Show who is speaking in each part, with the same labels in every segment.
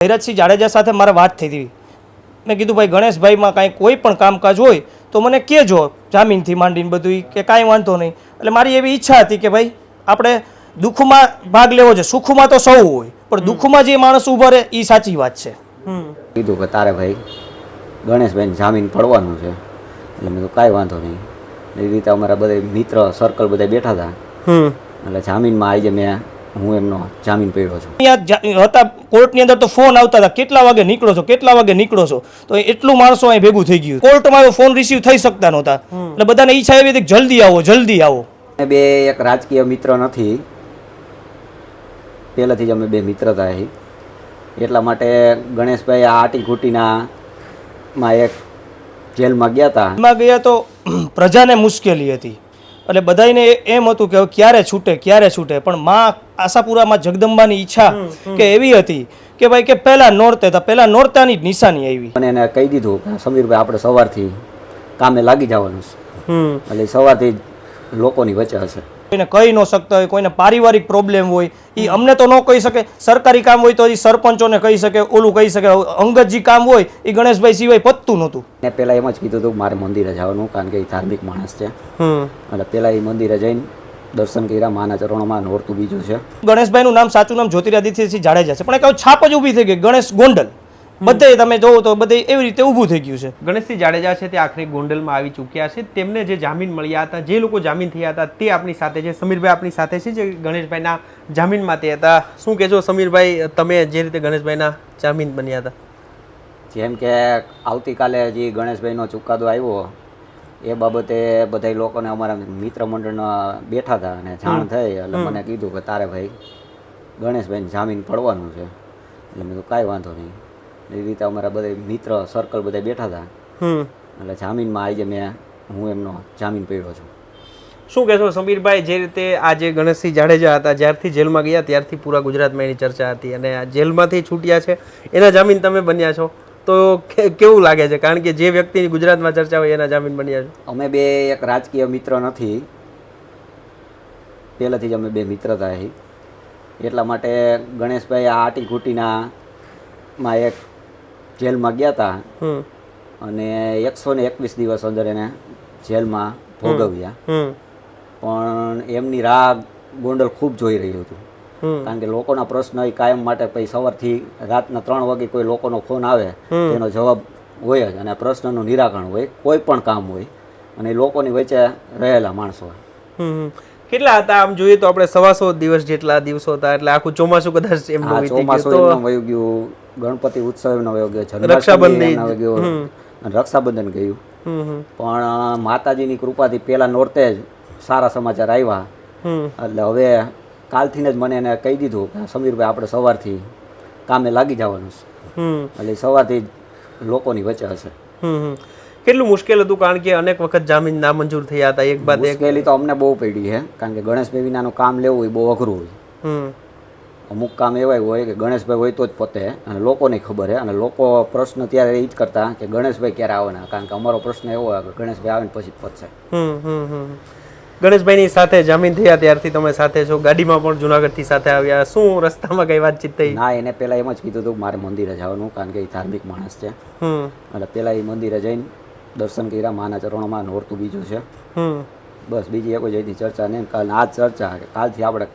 Speaker 1: ધૈરજસિંહ જાડેજા સાથે મારે વાત થઈ હતી. મેં કીધું ભાઈ ગણેશભાઈમાં કાંઈ કોઈ પણ કામકાજ હોય તો મને કહેજો જામીનથી માંડીને બધું કે કાંઈ વાંધો નહીં. એટલે મારી એવી ઈચ્છા હતી કે ભાઈ આપણે દુઃખમાં ભાગ લેવો છે સુખમાં તો સૌ હોય પણ દુઃખમાં જે માણસ ઊભો રહે એ સાચી વાત છે.
Speaker 2: કીધું કે તારે ભાઈ ગણેશભાઈને જામીન પડવાનું છે એટલે મેં કાંઈ વાંધો નહીં. એવી રીતે અમારા બધા મિત્ર સર્કલ બધા બેઠા હતા. એટલે જામીનમાં આવી મેં હું એમનો જામીન પડ્યો છું.
Speaker 1: અહીંયા હતા કોર્ટની અંદર તો ફોન આવતા હતા કેટલા વાગે નીકળો છો કેટલા વાગે નીકળો છો? તો એટલું માણસો અહીં ભેગું થઈ ગયું. કોર્ટમાં ફોન રિસીવ થઈ શકતા નહોતા. એટલે બધાને ઈચ્છા એવી હતી જલ્દી આવો જલ્દી આવો.
Speaker 2: બે એક રાજકીય મિત્ર નથી. પહેલાંથી જ અમે બે મિત્ર હતા એટલા માટે ગણેશભાઈ આ આટી ઘૂંટીના માં એક જેલમાં ગયા હતા.
Speaker 1: એમાં ગયા તો પ્રજાને મુશ્કેલી હતી. એટલે બધાને એમ હતું કે ક્યારે છૂટે ક્યારે છૂટે? પણ માં આશાપુરામાં જગદંબાની ઈચ્છા કે એવી હતી કે ભાઈ કે પહેલા નોરતે હતા પહેલા નોરતાની જ નિશાની આવી.
Speaker 2: અને એને કહી દીધું કે સમીરભાઈ આપણે સવારથી કામે લાગી જવાનું છે. એટલે સવારથી જ લોકોની વચ્ચે હશે.
Speaker 1: કોઈને કહી ન શકતા હોય કોઈને પારિવારિક પ્રોબ્લેમ હોય એ અમને તો ન કહી શકે. સરકારી કામ હોય તો એ સરપંચોને કહી શકે ઓલું કહી શકે. અંગત જે કામ હોય એ ગણેશભાઈ સિવાય પતતું નહોતું.
Speaker 2: મેં પહેલાં એમ જ કીધું હતું મારે મંદિરે જવાનું કારણ કે એ ધાર્મિક માણસ છે. એટલે પહેલાં એ મંદિરે જઈને દર્શન કર્યા માના ચરણોમાં નોરતું બીજું છે.
Speaker 1: ગણેશભાઈનું નામ સાચું નામ જ્યોતિરાદિત્યસિંહ જાડેજા છે. પણ એક છાપ જ ઊભી થઈ ગઈ ગણેશ ગોંડલ. બધે તમે જોવો તો બધે એવી રીતે ઊભું થઈ ગયું છે.
Speaker 3: ગણેશસિંહ જાડેજા છે તે આખરે ગોંડલમાં આવી ચૂક્યા છે. તેમને જે જામીન મળ્યા હતા જે લોકો જામીન થયા હતા તે આપણી સાથે છે. સમીરભાઈ આપણી સાથે છે જે ગણેશભાઈના જામીનમાં તે હતા. શું કહેજો સમીરભાઈ તમે જે રીતે ગણેશભાઈના જામીન બન્યા હતા?
Speaker 2: જેમ કે આવતીકાલે જે ગણેશભાઈનો ચુકાદો આવ્યો એ બાબતે બધા લોકોને અમારા મિત્ર મંડળના બેઠા હતા અને જાણ થઈ એટલે મને કીધું કે તારે ભાઈ ગણેશભાઈને જામીન પડવાનું છે. એટલે મેં કીધું કાંઈ વાંધો નહીં. એ રીતે અમારા બધા મિત્ર સર્કલ બધા બેઠા હતા. એટલે જામીનમાં આજે મેં હું એમનો જામીન પડ્યો છું.
Speaker 3: શું કહેશો સમીરભાઈ જે રીતે આજે ગણેશસિંહ જાડેજા હતા જ્યારથી જેલમાં ગયા ત્યારથી પૂરા ગુજરાતમાં એની ચર્ચા હતી અને આ જેલમાંથી છૂટ્યા છે. એના જામીન તમે બન્યા છો. તો કેવું લાગે છે? કારણ કે જે વ્યક્તિની ગુજરાતમાં ચર્ચા હોય એના જામીન બન્યા છો.
Speaker 2: અમે બે એક રાજકીય મિત્ર નથી. પહેલાંથી જ અમે બે મિત્ર હતા એટલા માટે ગણેશભાઈ આ આટી ઘૂંટીના માં એક જેલમાં ગયા હતા અને એકસો ને એકવીસ દિવસ અંદર એને જેલમાં ભોગવ્યા. પણ એમની રાહ ગોંડલ ખૂબ જોઈ રહ્યું હતું. કારણ કે લોકોના પ્રશ્ન એ કાયમ માટે પછી સવારથી રાતના ત્રણ વાગે કોઈ લોકોનો ફોન આવે તેનો જવાબ હોય જ અને પ્રશ્નનું નિરાકરણ હોય કોઈ પણ કામ હોય અને લોકોની વચ્ચે રહેલા માણસો.
Speaker 3: કેટલા હતા? આમ જોઈએ તો આપણે સવાસો દિવસ જેટલા દિવસો હતા એટલે આખું ચોમાસું કદાચ એમનું
Speaker 2: ચોમાસું
Speaker 3: તો
Speaker 2: વયું ગયું. ગણપતિ ઉત્સવ એમનો વયો ગયો. જન્માષ્ટમી અને રક્ષાબંધન ગયું. પણ માતાજીની કૃપાથી પહેલા નોરતે જ સારા સમાચાર આવ્યા. એટલે હવે કાલથી જ મને એને કહી દીધું કે સમીરભાઈ આપણે સવારથી કામે લાગી જવાનું છે. એટલે સવારથી લોકોની વચ્ચે હશે.
Speaker 3: કેટલું મુશ્કેલ હતું કારણ કે અનેક વખત જામીન નામંજૂર થયા હતા એક બાદ એક.
Speaker 2: મુશ્કેલી તો અમને બહુ પડી છે કારણ કે ગણેશ બેવીનાનું કામ લેવું એ બહુ અઘરું હોય. અમુક કામ એવાય હોય કે ગણેશભાઈ હોય તો જ પતે. અને લોકોને ખબર છે અને લોકો પ્રશ્ન ત્યારે એ જ કરતા કે ગણેશભાઈ ક્યારે આવવાના કારણ કે અમારો પ્રશ્ન એવો હોય કે ગણેશભાઈ આવે ને પછી જ પતશે
Speaker 3: હમ હમ હમ. ગણેશભાઈની સાથે જામીન થયા ત્યારથી તમે સાથે છો. ગાડીમાં પણ જુનાગઢથી સાથે આવ્યા. શું રસ્તામાં કઈ વાતચીત થઈ?
Speaker 2: ના એને પહેલાં એમ જ કીધું હતું મારે મંદિરે જવાનું કારણ કે એ ધાર્મિક માણસ છે. એટલે પહેલાં એ મંદિરે જઈને દર્શન કર્યા. માના ચરણોમાં નોરતું બીજું છે. બસ બીજી એક જઈતી ચર્ચા નહીં કાલ આ ચર્ચા કાલથી આપણે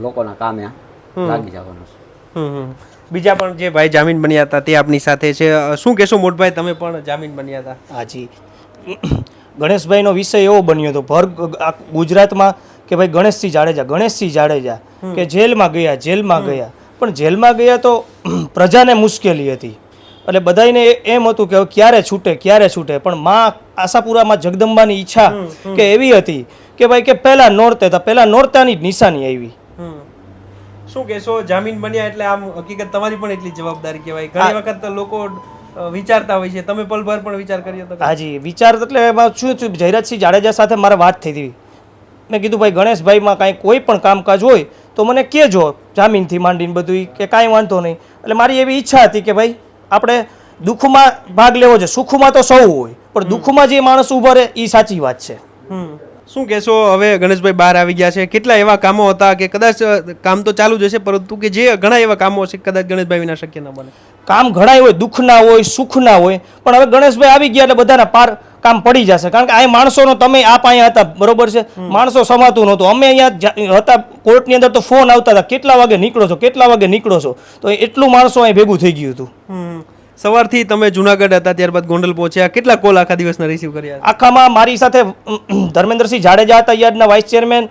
Speaker 2: લોકોના કામે લાગી જવાનું છે.
Speaker 3: હમ હમ. બીજા પણ જે ભાઈ જામીન બન્યા હતા તે આપની સાથે છે. શું કહેશો મોટભાઈ તમે પણ જામીન બન્યા હતા?
Speaker 1: હાજી. ગણેશભાઈનો વિષય એવો બન્યો હતો. ભર આ ગુજરાતમાં કે ભાઈ ગણેશસિંહ જાડેજા ગણેશસિંહ જાડેજા કે જેલમાં ગયા જેલમાં ગયા. પણ જેલમાં ગયા તો પ્રજાને મુશ્કેલી હતી. એટલે બધાને એમ હતું કે ક્યારે છૂટે ક્યારે છૂટે. પણ માં આશાપુરામાં જગદંબાની ઈચ્છા કે એવી હતી કે ભાઈ કે પહેલા નોરતે હતા. પહેલાં નોરતાની જ નિશાની આવી.
Speaker 3: શું કહેશો જામીન બન્યા એટલે આમ હકીકત તમારી પણ એટલી જવાબદારી કહેવાય. ઘણી વખત લોકો વિચારતા હોય છે. તમે પલભર પણ વિચાર કર્યો હતો
Speaker 1: હાજી વિચાર એટલે શું છું જયરાજસિંહ જાડેજા સાથે મારે વાત થઈ હતી. મેં કીધું ભાઈ ગણેશભાઈમાં કાંઈ કોઈ પણ કામકાજ હોય તો મને કહેજો જામીનથી માંડીને બધું કે કાંઈ વાંધો નહીં. એટલે મારી એવી ઈચ્છા હતી કે ભાઈ આપણે દુઃખમાં ભાગ લેવો છે. સુખમાં તો સૌ હોય પણ દુઃખમાં જે માણસ ઊભો રહે એ સાચી વાત છે.
Speaker 3: શું કહેશો? હવે ગણેશભાઈ બહાર આવી ગયા છે. કેટલા એવા કામો હતા કે કદાચ કામ તો ચાલુ જ હશે પરંતુ કે જે ઘણા એવા કામો છે કદાચ ગણેશભાઈ વિના શક્ય ન બને?
Speaker 1: કામ ઘણાય હોય દુઃખના હોય સુખના હોય પણ હવે ગણેશભાઈ આવી ગયા એટલે બધાના પાર કામ પડી જશે. કારણ કે આ માણસોનો તમે આપ અહીંયા હતા બરોબર છે? માણસો સમાતું નહોતું. અમે અહીંયા હતા કોર્ટની અંદર તો ફોન આવતા હતા. કેટલા વાગે નીકળો છો? કેટલા વાગે નીકળો છો? તો એટલું માણસો અહીં ભેગું થઈ ગયું હતું.
Speaker 3: સવારથી તમે જુનાગઢ હતા ત્યારબાદ ગોંડલ પહોંચ્યા. કેટલા કોલ આખા દિવસના રિસીવ કર્યા?
Speaker 1: આખામાં મારી સાથે ધર્મેન્દ્રસિંહ જાડેજા હતા યાદના વાઇસ ચેરમેન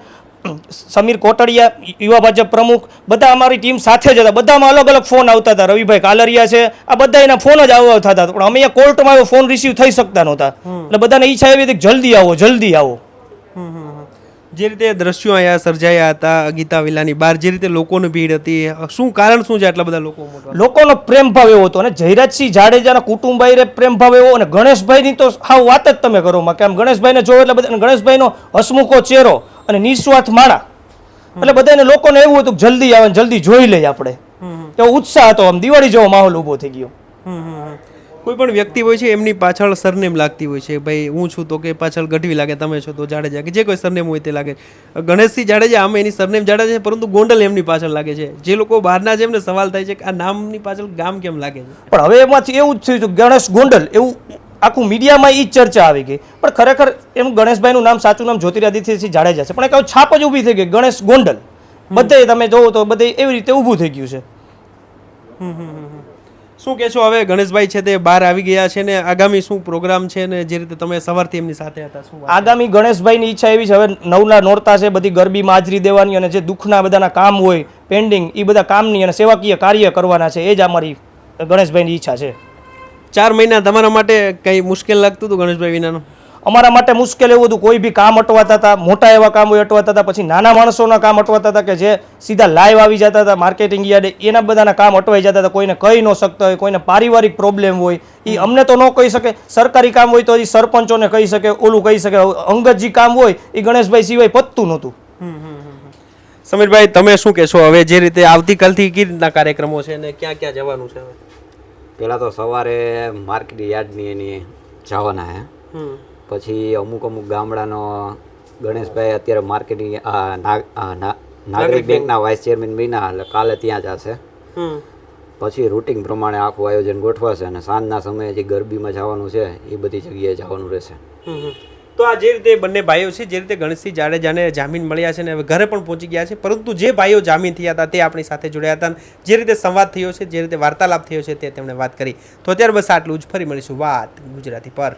Speaker 1: સમીર કોટડિયા યુવા ભાજપ પ્રમુખ બધા અમારી ટીમ સાથે જ હતા. બધામાં અલગ અલગ ફોન આવતા હતા. રવિભાઈ કાલરિયા છે. આ બધા એના ફોન જ આવતા હતા. પણ અમે અહીંયા કોર્ટમાં આવ્યો ફોન રિસીવ થઈ શકતા નહોતા. એટલે બધાને ઈચ્છા એવી હતી જલ્દી આવો જલ્દી આવો.
Speaker 3: જે રીતે દ્રશ્યો અહીંયા સર્જાયા હતા ગીતા વિલાની બહાર જે રીતે લોકોની ભીડ હતી શું કારણ શું છે આટલા બધા લોકો
Speaker 1: લોકોનો પ્રેમ ભાવ એવો હતો. અને જયરાજસિંહ જાડેજાના કુટુંબાઈ પ્રેમ ભાવ એવો અને ગણેશભાઈની તો હાવ વાત જ તમે કરો. કે આમ ગણેશભાઈને જોવો એટલે બધા ગણેશભાઈનો હસમુખો ચહેરો અને નિસ્વાર્થ માળા. એટલે બધાને લોકોને એવું હતું કે જલ્દી આવે જલ્દી જોઈ લઈએ આપણે. એવો ઉત્સાહ હતો. આમ દિવાળી જેવો માહોલ ઊભો થઈ ગયો.
Speaker 3: કોઈ પણ વ્યક્તિ હોય છે એમની પાછળ સરનેમ લાગતી હોય છે. ભાઈ હું છું તો કે પાછળ ગઢવી લાગે તમે છો તો જાડેજા કે જે કોઈ સરનેમ હોય તે લાગે. ગણેશસિંહ જાડેજા આમ એની સરનેમ જાડેજા છે પરંતુ ગોંડલ એમની પાછળ લાગે છે. જે લોકો બહારના છે એમને સવાલ થાય છે કે આ નામની પાછળ ગામ કેમ લાગે છે?
Speaker 1: પણ હવે એમાંથી એવું જ થયું છે ગણેશ ગોંડલ એવું આખું મીડિયામાં એ જ ચર્ચા આવી ગઈ. પણ ખરેખર એમ ગણેશભાઈનું નામ સાચું નામ જ્યોતિરાદિત્યસિંહ જાડેજા છે પણ એક છાપ જ ઊભી થઈ ગઈ ગણેશ ગોંડલ. બધે તમે જોવો તો બધે એવી રીતે ઊભું થઈ ગયું છે.
Speaker 3: શું કહેશો હવે? ગણેશભાઈ છે તે બહાર આવી ગયા છે ને આગામી શું પ્રોગ્રામ છે ને જે રીતે તમે સવારથી એમની સાથે હતા શું
Speaker 1: આગામી ગણેશભાઈની ઈચ્છા એવી છે હવે નવના નોરતા છે બધી ગરબીમાં હાજરી દેવાની અને જે દુઃખના બધાના કામ હોય પેન્ડિંગ એ બધા કામની અને સેવાકીય કાર્ય કરવાના છે એ જ અમારી ગણેશભાઈની ઈચ્છા છે.
Speaker 3: ચાર મહિના તમારા માટે કંઈ મુશ્કેલ લાગતું હતું ગણેશભાઈ વિનાનું?
Speaker 1: અમારા માટે મુશ્કેલ એવું હતું કોઈ બી કામ અટવાતા હતા મોટા એવા કામ હોય અટવાતા હતા પછી નાના માણસોના કામ અટવાતા હતા કે જે સીધા લાઈવ આવી જતા હતા માર્કેટિંગ યાર્ડ એના બધાના કામ અટવાઈ જતા હતા કોઈને કહી ન શકતા હોય કોઈને પારિવારિક પ્રોબ્લેમ હોય એ અમને તો ન કહી શકે સરકારી કામ હોય તો એ સરપંચોને કહી શકે ઓલું કહી શકે અંગત જે કામ હોય એ ગણેશભાઈ સિવાય પતતું નહોતું.
Speaker 3: સમીરભાઈ તમે શું કહેશો? હવે જે રીતે આવતીકાલથી કઈ રીતના કાર્યક્રમો છે ને ક્યાં ક્યાં જવાનું છે
Speaker 2: પહેલાં તો સવારે માર્કેટ યાર્ડની એની જવાના હે.
Speaker 3: હમ.
Speaker 2: પછી અમુક અમુક ગામડાનો ગણેશભાઈ અત્યારે માર્કેટિંગ નાગરિક બેંકના વાઇસ ચેરમેન બન્યા એટલે કાલે ત્યાં જશે. પછી રૂટિંગ પ્રમાણે આખું આયોજન ગોઠવાશે અને સાંજના સમયે જે ગરબીમાં જવાનું છે એ બધી જગ્યાએ જવાનું રહેશે.
Speaker 3: તો આ જે રીતે બંને ભાઈઓ છે જે રીતે ગણેશસિંહ જાડેજાને જામીન મળ્યા છે ને હવે ઘરે પણ પહોંચી ગયા છે પરંતુ જે ભાઈઓ જામીન થયા હતા તે આપણી સાથે જોડ્યા હતા. જે રીતે સંવાદ થયો છે જે રીતે વાર્તાલાપ થયો છે તે તેમણે વાત કરી. તો અત્યારે બસ આટલું જ. ફરી મળીશું વાત ગુજરાતી પર.